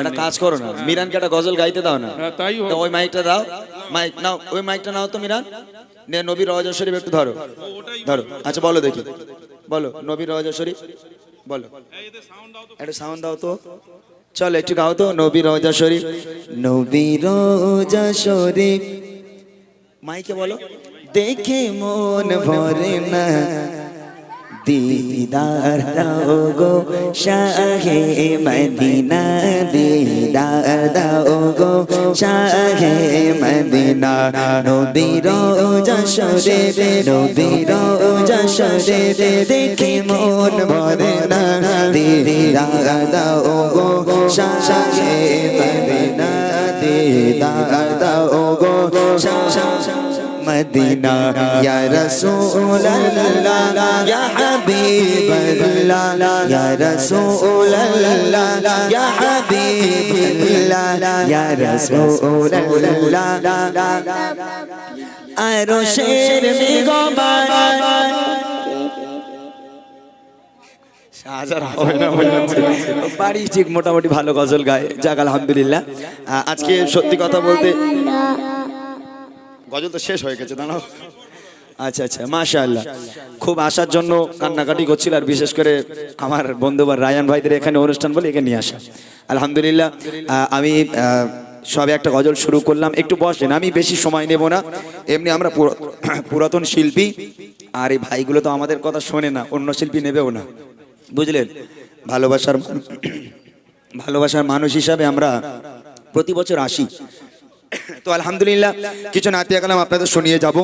একটা কাজ করো না। মিরানকে একটা গজল গাইতে দাও না। হ্যাঁ, তাই হোক। ওই মাইকটা দাও। মাইক নাও ওই মাইকটা নাও তো মিরান। নে নবী রওজা শরীফ একটু ধরো। ধরো। আচ্ছা বলো দেখি। বলো নবী রওজা শরীফ। বলো। একটা সাউন্ড দাও তো। চল একটু গাও তো। নবী রওজা শরীফ। নবী রওজা শরীফ। মাইকে বলো। দেখে মন ভরে না। দিদার দাও গো, শাহে মদিনা দিদার দাও গো, শাহে মদিনা নবীর যশোরে নবীর যশোরে দেখে মন ভরে না। দিদার দাও গো, শাহে মদিনা দিদার দাও গো, শাহে বাড়ি ঠিক মোটামুটি ভালো গজল গায়। যাক আলহামদুলিল্লাহ। আজকে সত্যি কথা বলতে গজল তো শেষ হয়ে গেছে, দাঁড়াও। আচ্ছা আচ্ছা মাশাআল্লাহ। খুব আসার জন্য কান্নাকাটি করছিল আর বিশেষ করে আমার বন্ধুবার রায়ান ভাইদের এখানে অনুষ্ঠান বলে এখানে নিয়ে আসা। আলহামদুলিল্লাহ আমি সবে একটা গজল শুরু করলাম। একটু বসেন, আমি বেশি সময় নেব না। এমনি আমরা পুরাতন শিল্পী, আর এই ভাইগুলো তো আমাদের কথা শোনে না, অন্য শিল্পী নেবেও না। বুঝলেন? ভালোবাসার ভালোবাসার মানুষ হিসাবে আমরা প্রতি বছর আসি। তো আলহামদুলিল্লাহ, কিছু নাতিয়া কালাম আপনাদের শুনিয়ে যাব।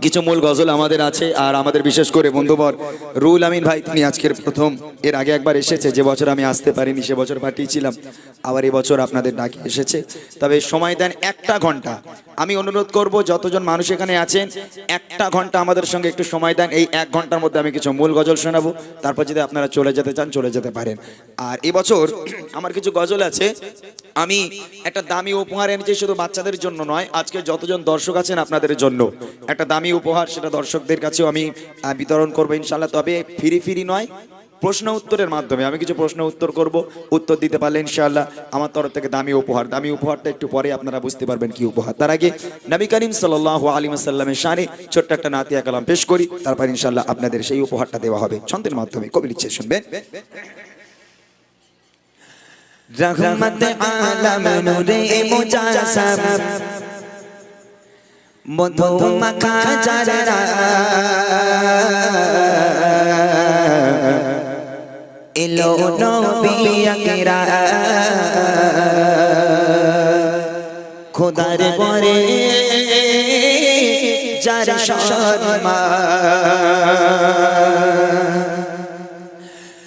কিছু মূল গজল আমাদের আছে, আর আমাদের বিশেষ করে বন্ধুবর রুল আমিন ভাই, তিনি আজকের প্রথম। এর আগে একবার এসেছে, যে বছর আমি আসতে পারিনি, সে বছর পাঠিয়েছিলাম। আবার বছর আপনাদের ডাকে এসেছে। তবে সময় দেন একটা ঘণ্টা। আমি অনুরোধ করব, যতজন মানুষ এখানে আছেন, একটা ঘণ্টা আমাদের সঙ্গে একটু সময় দেন। এই এক ঘণ্টার মধ্যে আমি কিছু মূল গজল শোনাবো। তারপর যদি আপনারা চলে যেতে চান, চলে যেতে পারেন। আর এবছর আমার কিছু গজল আছে। আমি একটা দামি উপহার এনেছি, শুধু বাচ্চাদের জন্য নয়, আজকে যতজন দর্শক আছেন আপনাদের জন্য। একটা দামি উপহার সেটা দর্শকদের কাছেও আমি বিতরণ করব ইনশাল্লাহ তবে ফিরি ফিরি নয়, প্রশ্ন উত্তরের মাধ্যমে। আমি কিছু প্রশ্ন উত্তর করব, উত্তর দিতে পারলে ইনশাআল্লাহ আমার তরফ থেকে দামি উপহার। দামি উপহারটা একটু পরে আপনারা বুঝতে পারবেন কি উপহার। তার আগে নবী করিম সাল্লাহ আলী সাল্লামের শানে ছোট্ট একটা নাতিয়া কালাম পেশ করি, তারপর ইনশাআল্লাহ আপনাদের সেই উপহারটা দেওয়া হবে। ছন্দের মাধ্যমে কবি লিখছে, শুনবেন? রহমত আলম নূরে মুজাসম। মধু মাখা জারা এলো নবী আকরা খোদার পরে যার সম্মান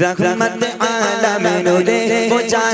রহমত আলম নূরে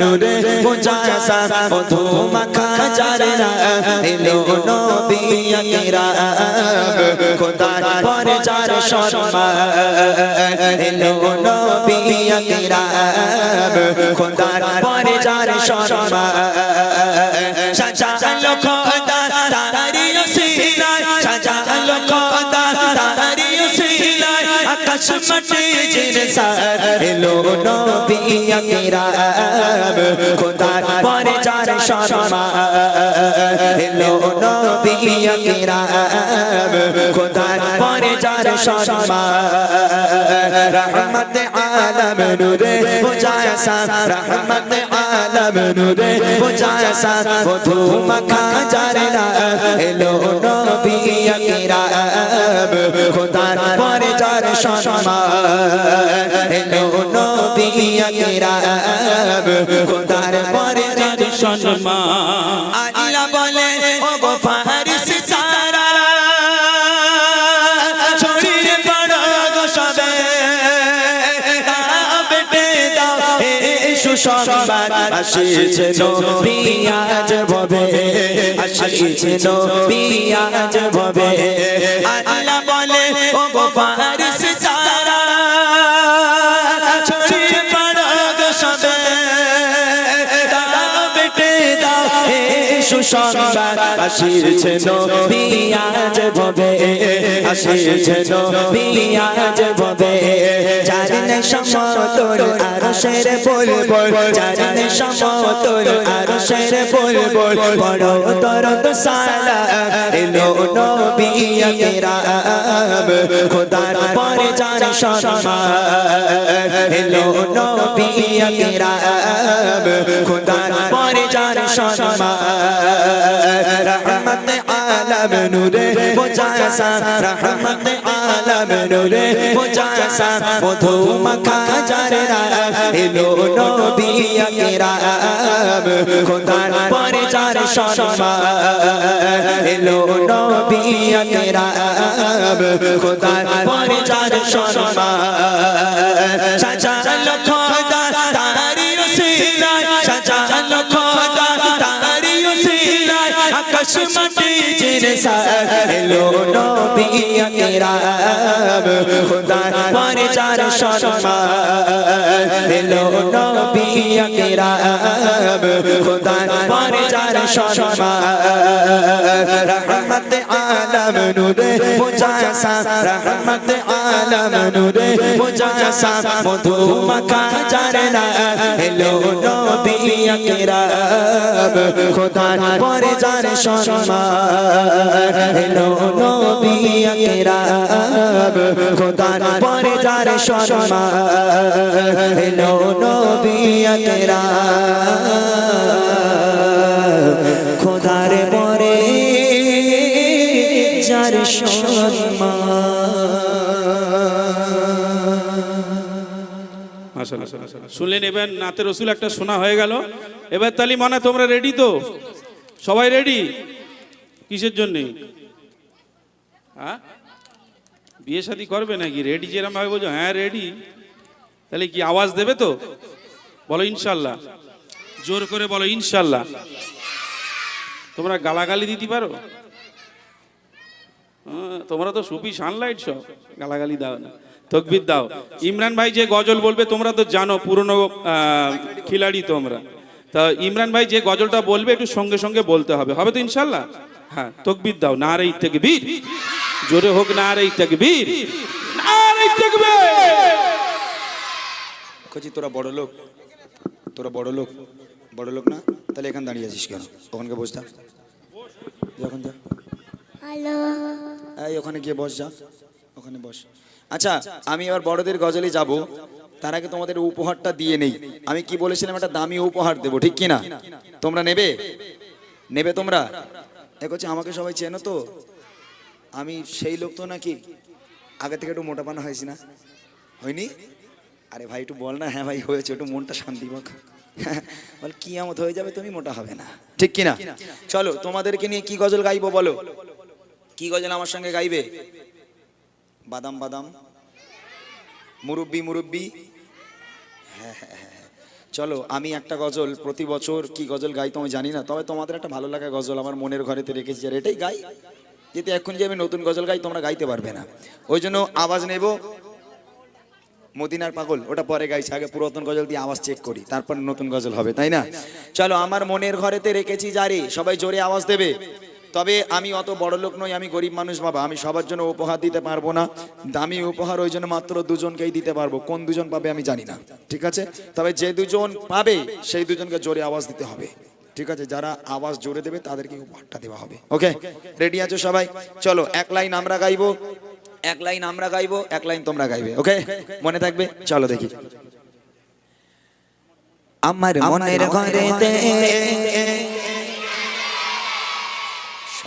নূরে মুজাসা মধু মাখা না এলো নবী আকরাম খোদার পরে যার সম্মান এলো নবী আকরাম খোদার পরে যার সম্মান আকাশ মাটি জিনসার এলো নবী আকরাম খোদার পর যার সম্মান এলো নবী আকরাম খোদার পর যার সম্মান রহমত আলম নূরে মুজাসা রহমত আলম নূরে মুজাসা মধু মাখা জারা এলো নবী আকরাম খোদার পর যার সম্মান। এলো নবী আকরাম খোদার পর যার সম্মান। আল্লাহ বলে ও গো ফারিস সারা শরীর বড় গো সবে। বেটে দাও হে সুসংবাদ। আসিছে নবী আজ ভবে। আসিছে নবী আজ ভবে। আল্লাহ বলে ও গো ফারিস সুসংবাদ আসিছে নবী, আজ ভবে আসিছে নবী, আজ ভবে জানে সমতল আরশের বলবল জানে সমতল আরশের বলবল, বড় দরদ সালা এলো নবী আকরাম। খোদার পরে জান সম্মান এলো নবী আকরাম। খোদার পরে জান সম্মান রহমত আলম নূরে মুজাসা রহমত আলম নূরে মুজাসা মধু মাখা জারা এলো নবী আকরাম খোদার পরে জান সম্মান এলো নবী আকরাম খোদার পরে জান সম্মান জিনসা নবী আকরাম খোদার পরে জান সম্মান এলো নবী আকরাম খোদার পরে জান সম্মান রহমত আলম নূরে মুজাসা, রহমত আলম নূরে মুজাসা মধু মাখা জারনা এলো নবী আকরাম খোদার পরে জান সম্মান, এলো নবী আকরাম খোদার পরে জান সম্মান, এলো নবী আকরাম খোদার শুনলেন এবার নাতে রসুল একটা শোনা হয়ে গেল। এবার তালি মানে তোমরা রেডি তো? সবাই রেডি কিসের জন্য? হ্যাঁ? বিয়ে শাদী করবে নাকি? রেডি যেরকম ভাবে বলছো হ্যাঁ রেডি তাহলে কি আওয়াজ দেবে তো? বলো ইনশাল্লাহ জোর করে বলো ইনশাল্লাহ তোমরা গালাগালি দিতে পারো? তোমরা তো সুপি সানলাইট সব, গালাগালি দাও না। তকবির দাও। ইমরান ভাই যে গজল বলবে, তোমরা তো জানো, পুরনো খিলাড়ি তোমরা। তা ইমরান ভাই যে গজলটা বলবে, একটু সঙ্গে সঙ্গে বলতে হবে। হবে তো ইনশাল্লাহ? হ্যাঁ তকবির দাও, না রে থেকে বীর জোরে হোক, না রে থেকে বীর কচি, তোরা বড় লোক। তোরা বড় লোক। বড় লোক না? তাহলে এখানে দাঁড়িয়ে আছিস কেন? ওখানকে বস যা। যখন যা। এই, ওখানে গিয়ে বস যা। ওখানে বস। আচ্ছা আমি এবার বড়দের গজলে যাব। তার আগে তোমাদের উপহারটা দিয়ে নেই। আমি কি বলেছিলাম, একটা দামি উপহার দেবো, ঠিক কি না তোমরা নেবে? নেবে তোমরা? এ করছে আমাকে সবাই চেনো তো? আমি সেই লোক তো নাকি? আগে থেকে একটু মোটাপানা হয়েছি না? হয়নি? আরে ভাই, একটু বল না। হ্যাঁ ভাই, হয়েছে। একটু মনটা শান্তি পাক। বল কি আমত হয়ে যাবে, তুমি মোটা হবে না। ঠিক কি না চলো, তোমাদেরকে নিয়ে কি গজল গাইবো বলো? কি গজল আমার সঙ্গে গাইবে? বাদাম বাদাম। মুরব্বি মুরব্বি। হ্যাঁ, হ্যাঁ, হ্যাঁ। চলো আমি একটা গজল প্রতি বছর কি গজল গাই তো আমি জানি না তবে তোমাদের একটা ভালো লাগা গজল আমার মনের ঘরেতে রেখেছি আর এটাই গাই। যেতে এখন যে আমি নতুন গজল গাই তোমরা গাইতে পারবে না। ওই জন্য আওয়াজ নেব। মদিনার পাগল ওটা পরে গাইছে আগে পুরাতন গজল দিয়ে আওয়াজ চেক করি তারপর নতুন গজল হবে তাই না? চলো আমার মনের ঘরেতে রেখেছি জারি সবাই জোরে আওয়াজ দেবে। তবে আমি অত বড় লোক নই, আমি গরিব মানুষ বাবা, আমি সবার জন্য উপহার দিতে পারব না। দামি উপহার ওই জন্য মাত্র দুজনকেই দিতে পারব। কোন দুজন পাবে আমি জানি না, ঠিক আছে? তবে যে দুজন পাবে, সেই দুজনকে জোরে আওয়াজ দিতে হবে, ঠিক আছে? যারা আওয়াজ জোরে দেবে, তাদেরকে উপহারটা দেওয়া হবে, ওকে? রেডি আছো সবাই? চলো, এক লাইন আমরা গাইবো, এক লাইন আমরা গাইবো, এক লাইন তোমরা গাইবে, ওকে? মনে থাকবে? চলো দেখি। আমার মনের ঘরেতে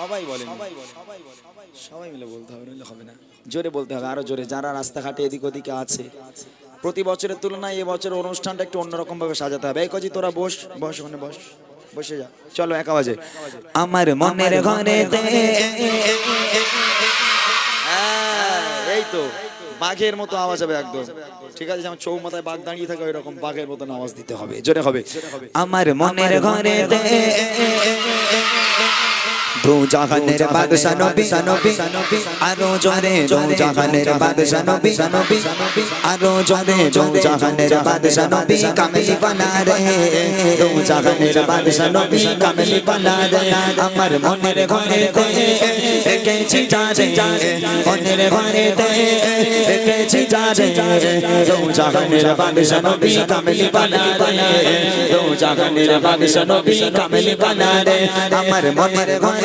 সবাই বলে সবাই মিলে। বলতে হবে নইলে হবে না। জোরে বলতে হবে আরও জোরে। যারা রাস্তাঘাটে এদিক ওদিকে আছে প্রতি বছরের তুলনায় এবছর অনুষ্ঠানটা একটু অন্যরকম ভাবে সাজাতে হবে। এই কজি তোরা বস বস ওখানে বস বসে যা। চলো একা বাজে। আমার মনের ঘরেতে হ্যাঁ, এই তো। বাঘের মতো আওয়াজ হবে একদম। ঠিক আছে যেমন চৌ মাথায় বাঘ দাঁড়িয়ে থাকে ওই রকম বাঘের মতন আওয়াজ দিতে হবে। জোরে হবে। আমার মনের ঘরে দে জাহানের বাদশা নবী নবী আরও জোরে দু জাহানের বাদশা নবী নবী আরও জোরে দু জাহানের বাদশা নবী কামিলি বানা রে। দু জাহানের বাদশা নবী কামিলি বানা রে। আমার মনের ঘরে দে রেখেছি যারে মনের ঘরে দে রেখেছি যারে দু জাহানের বাদশা নবী কামিলি বানা রে। দু জাহানের বাদশা নবী কামিলি বানা রে। আমার মনের ঘরে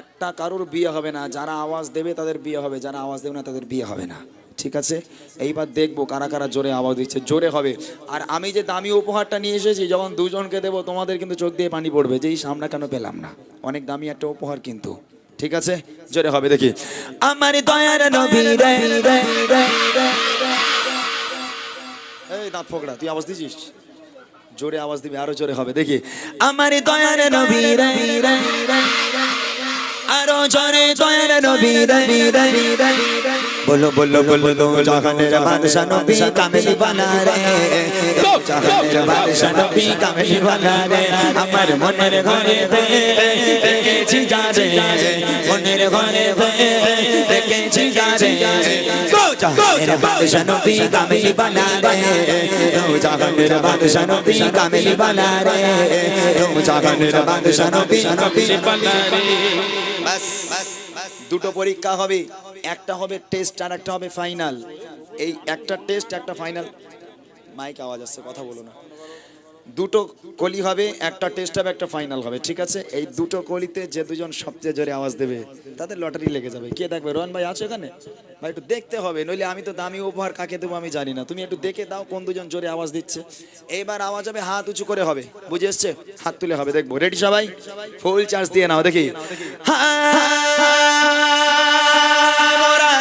একটা কারোর বিয়ে হবে না, যারা আওয়াজ দেবে তাদের বিয়ে হবে, যারা আওয়াজ দেবে না তাদের বিয়ে হবে না। ঠিক আছে? এইবার দেখব কারা কারা জোরে আওয়াজ দিচ্ছে, জোরে হবে। আর আমি যে দামি উপহারটা নিয়ে এসেছি, যখন দুজনকে দেবো, তোমাদের কিন্তু চোখ দিয়ে পানি পড়বে যে এই সামনা কেন পেলাম না? অনেক দামি একটা উপহার কিন্তু। ঠিক আছে? জোরে হবে, দেখি। আমার দয়ার এই দাঁত ফোকড়া, তুই আওয়াজ দিছিস? জোরে আওয়াজ দিবি, আরও জোরে হবে, দেখি। আমার দয়ার নবী রে রে রে। আরও জোরে দয়ার নবী রে রে রে বলো বলো বলো দো জাহানের বাদশা নবী কামেলি বানা রে। জাহানের বাদশা নবী কামেলি বানা রে। আমার মনের ঘরে দে রেখেছি যারে মনের ঘরে দে রেখেছি যারে জাহানের বাদশা নবী কামেলি বানা রে। জাহানের বাদশা নবী কামেলি বানা রে। জাহানের বাদশা নবী নবী বানা রে। দুটো পরীক্ষা হবে, একটা হবে টেস্ট আর একটা হবে ফাইনাল এই একটা টেস্ট একটা ফাইনাল মাইক আওয়াজ আসছে, কথা বলো না। দুটো কলি হবে একটা টেস্ট হবে একটা ফাইনাল হবে ঠিক আছে এই দুটো কলিতে যে দুজন সবচেয়ে জোরে আওয়াজ দেবে তাদের লটারি লেগে যাবে কে দেখবে রোহন ভাই আছে এখানে ভাই একটু দেখতে হবে নইলে আমি তো দামি উপহার কাকে দেবো আমি জানি না তুমি একটু দেখে দাও কোন দুজন জোরে আওয়াজ দিচ্ছে এইবার আওয়াজ হবে হাত উঁচু করে হবে বুঝে এসছে হাত তুলে হবে দেখব রেডি সবাই ফুল চার্জ দিয়ে নাও দেখি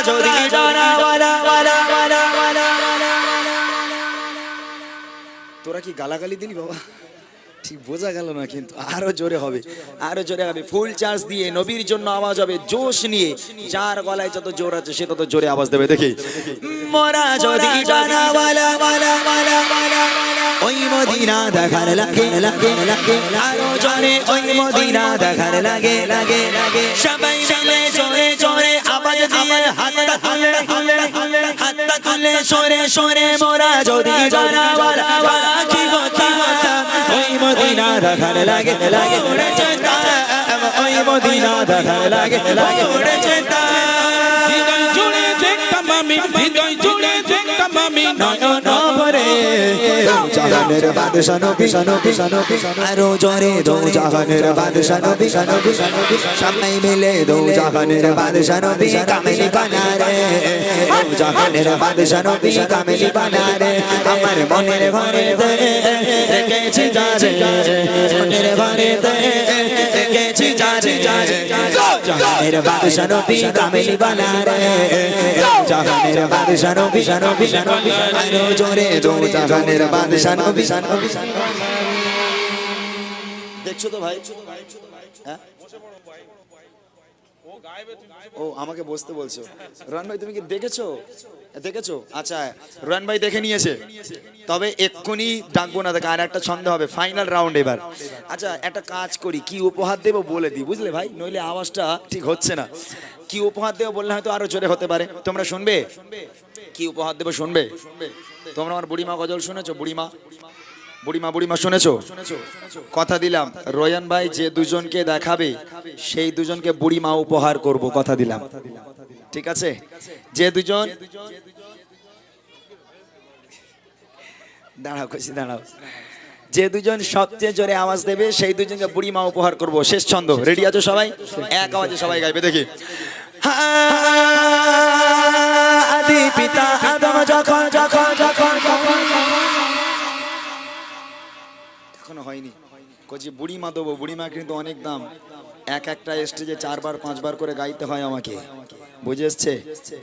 যদি তোরা কি গালাগালি দিলি বাবা? ঠিক বোঝা গেল না কিন্তু, আরও জোরে হবে, আরও জোরে হবে। ফুল চার্জ দিয়ে নবীর জন্য আওয়াজ হবে, জোশ নিয়ে। যার গলায় যত জোর আছে, সে তত জোরে আওয়াজ দেবে, দেখি। মোরা যদি ওই মদিনা দেখার লাগে লাগে লাগে। আরও জোরে, ওই মদিনা দেখার লাগে লাগে লাগে। সবাই জোরে জোরে আওয়াজ দিয়ে হাতটা তুলে তুলে হাতটা তুলে সরে সরে মোরা যদি জানা ওয়ালা ওয়ালা কি গো কি ওই মদিনা লাগে লাগে উড়েছে ওই মদিনা লাগে লাগে জুড়ে দেখতাম আমি, হৃদয় জাহানের বাদশা নবী নবী নবী আরও জোরে দো জাহানের বাদশা নবী নবী সবাই মিলে দো জাহানের বাদশা নবী, কামেলি বানা রে দো জাহানের বাদশা নবী, কামেলি বানা রে আমার মনের ঘরে রেখেছি যারে মনের ঘরে রেখেছি যারে দো জাহানের বাদশা নবী কামেলি বানা রে দো জাহানের বাদশা নবী নবী নবী আরও জোরে দো জাহানের বাদশা নবী নবী দেখছ তো ভাই? হ্যাঁ? ও, আমাকে বসতে বলছো। রন ভাই, তুমি কি দেখেছ? দেখেছ? আচ্ছা রন ভাই দেখে নিয়েছে। তবে এক্ষুনি ডাকবো না, দেখে, আর একটা ছন্দ হবে ফাইনাল রাউন্ড এবার। আচ্ছা একটা কাজ করি, কি উপহার দেবো বলে দিই, বুঝলে ভাই? নইলে আওয়াজটা ঠিক হচ্ছে না। কি উপহার দেবো বললে হয়তো আরও জোরে হতে পারে। তোমরা শুনবে? কি উপহার দেবো শুনবে? তোমরা আমার বুড়িমা গজল শুনেছো, বুড়িমা? বুড়িমা বুড়িমা, শুনেছো? কথা দিলাম, রয়ান ভাই যে দুজনকে দেখাবে, সেই দুজনকে বুড়িমা উপহার করব, কথা দিলাম। ঠিক আছে? যে দুজন দাঁড়াও, কইছি, দাঁড়াও। যে দুজন সবচেয়ে জোরে আওয়াজ দেবে, সেই দুজনকে বুড়িমা উপহার করব। শেষ ছন্দ। রেডি আছো সবাই? এক আওয়াজে সবাই গাইবে, দেখি। আদি পিতা আদম যখন যখন যখন যখন কচি বুড়ি মা দেবো বুড়ি মা কিন্তু অনেক দাম এক একটা স্টেজে চারবার পাঁচবার করে গাইতে হয় আমাকে বুঝে এসছে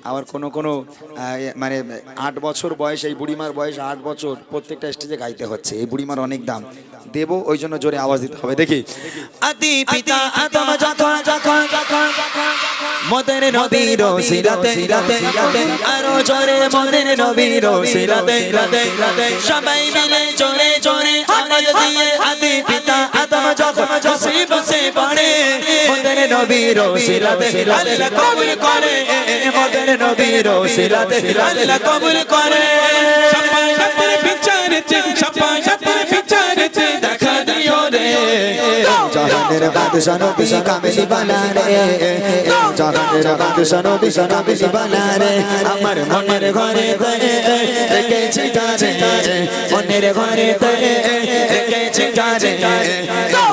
আবার কোনো কোনো মানে আট বছর বয়স এই বুড়িমার বয়স আট বছর প্রত্যেকটা স্টেজে গাইতে হচ্ছে এই বুড়িমার অনেক দাম দেবো ওই জন্য জোরে আওয়াজ দিতে হবে দেখি পিতা আদম যখন যখন যখন মোদের নবীর সিরাতে সিরাতে আরও জোরে মোদের নবীর সিরাতে সিরাতে সবাই মিলে জোরে জোরে আওয়াজ দিয়ে আদি পিতা, আদম যখন বসে বসে পড়ে মোদের নবীর সিরাতে আল্লাহ কবুল করে। মোদের নবীর সিরাতে আল্লাহ কবুল করে। সাপ্পা, সাপ্পার বিচারেছে সাপ্পা, সাপ্পার জাহানের বাদশা নবী কামেলি বানা রে জাহানের বাদশা নবী কামেলি বানা রে আমার মনের ঘরে রেখেছি কাজে মনের ঘরে রেখেছি কাজে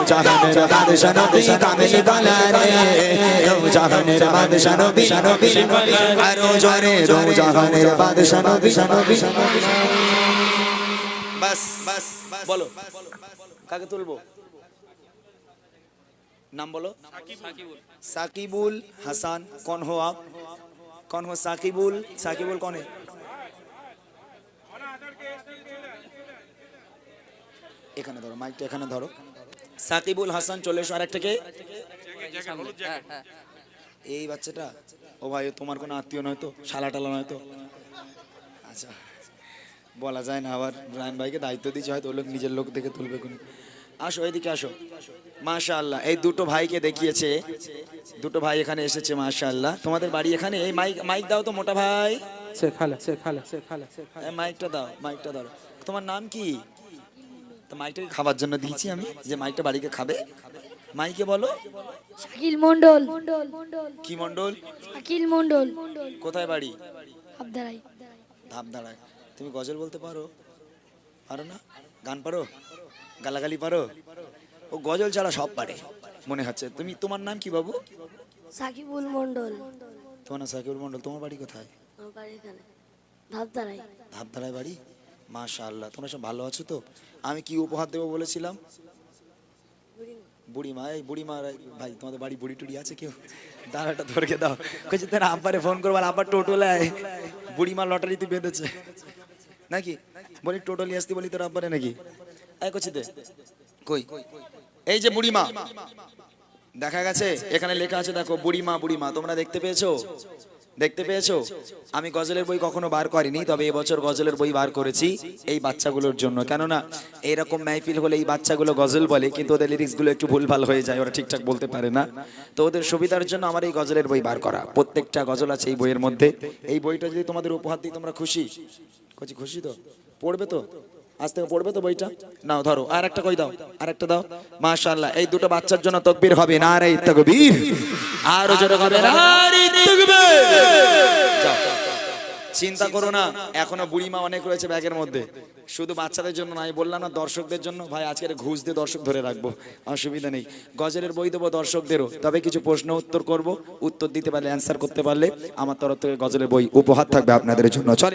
জাহানের বাদশা নবী কামেলি বানা রে জাহানের বাদশা নবী নবী আরও জোরে জাহানের বাদশা নবী নবী বাস বাস বলো কাকে তুলবো নাম বলো। সাকিবুল। হাসান কন হো কন হো সাকিবুল সাকিবুল কনে? এখানে ধরো মাইকটা এখানে ধরো। সাকিবুল হাসান চলে এসো আরেকটাকে। এই বাচ্চাটা? ও ভাই তোমার কোনো আত্মীয় নয় তো? শালা টালা নয় তো? আচ্ছা বলা যায় না আবার। রায়ন ভাইকে দায়িত্ব দিচ্ছে হয়তো ওই লোক নিজের লোক দেখে তুলবে কোনো। আসো এদিকে আসো। মাশা আল্লাহ এই দুটো ভাইকে দেখিয়েছে। দুটো ভাই এখানে এসেছে মাশা আল্লাহ তোমাদের বাড়ি এখানে? এই মাইক মাইক দাও তো মোটা ভাই। সে সে খালা সে সে মাইকটা দাও মাইকটা দাও তোমার নাম কি? তো মাইকটাকে খাবার জন্য দিয়েছি আমি যে মাইকটা বাড়িকে খাবে। মাইকে বলো। শাকিল মন্ডল কি মন্ডল শাকিল মন্ডল কোথায় বাড়ি? ধাপ দাঁড়ায় তুমি গজল বলতে পারো? পারো না? গান পারো? গালাগালি পারো? ও গজল ছাড়া সব পারে মনে হচ্ছে। তুমি তোমার নাম কি বাবু? সাকিবুল মন্ডল তোমার নাম সাকিবুল মন্ডল তোমার বাড়ি কোথায়? আমার বাড়ি এখানে ধাপধারায়। বাড়ি? মাশা আল্লাহ তোমরা সব ভালো আছো তো? আমি কি উপহার দেবো বলেছিলাম? বুড়িমা এই বুড়িমা ভাই তোমাদের বাড়ি বুড়ি টুড়ি আছে কেউ? দাঁড়াটা ধরকে দাও। কইছে তোর আব্বারে ফোন করবার আব্বার টোটো লাই বুড়িমা লটারিতে বেঁধেছে। নাকি? বলি টোটো নিয়ে আসতে বলি তোর আব্বারে নাকি? এই যে বুড়িমা। দেখা গেছে? এখানে লেখা আছে, দেখো, বুড়িমা বুড়িমা। তোমরা দেখতে পেয়েছ? দেখতে পেয়েছ? আমি গজলের বই কখনো বার করিনি, তবে এবছর গজলের বই বার করেছি এই বাচ্চাগুলোর জন্য। কেননা, এইরকম মাহফিল হলে এই বাচ্চাগুলো গজল বলে, কিন্তু ওদের লিরিক্সগুলো একটু ভুলভাল হয়ে যায়, ওরা ঠিকঠাক বলতে পারে না। তো ওদের সুবিধার জন্য আমার এই গজলের বই বার করা। প্রত্যেকটা গজল আছে এই বইয়ের মধ্যে। এই বইটা যদি তোমাদের উপহার দিই, তোমরা খুশি? খুশি তো? পড়বে তো? আজ থেকে পড়বে তো বইটা? নাও, ধরো, আর একটা কই দাও? আর একটা দাও? মাশাআল্লাহ, এই দুটো বাচ্চার জন্য তকবীর হবে, না রে, তকবীর। আরও জোরে হবে, না রে। চিন্তা করো না, এখনও বুড়িমা অনেক রয়েছে ব্যাগের মধ্যে। শুধু বাচ্চাদের জন্য নাই বললাম না, দর্শকদের জন্য। ভাই আজকের ঘুষ দিয়ে দর্শক ধরে রাখব, অসুবিধা নেই। গজলের বই দেবো দর্শকদেরও, তবে কিছু প্রশ্ন উত্তর করব, উত্তর দিতে পারলে অ্যান্সার করতে পারলে, আমার তরফ থেকে গজলের বই উপহার থাকবে আপনাদের জন্য। চলে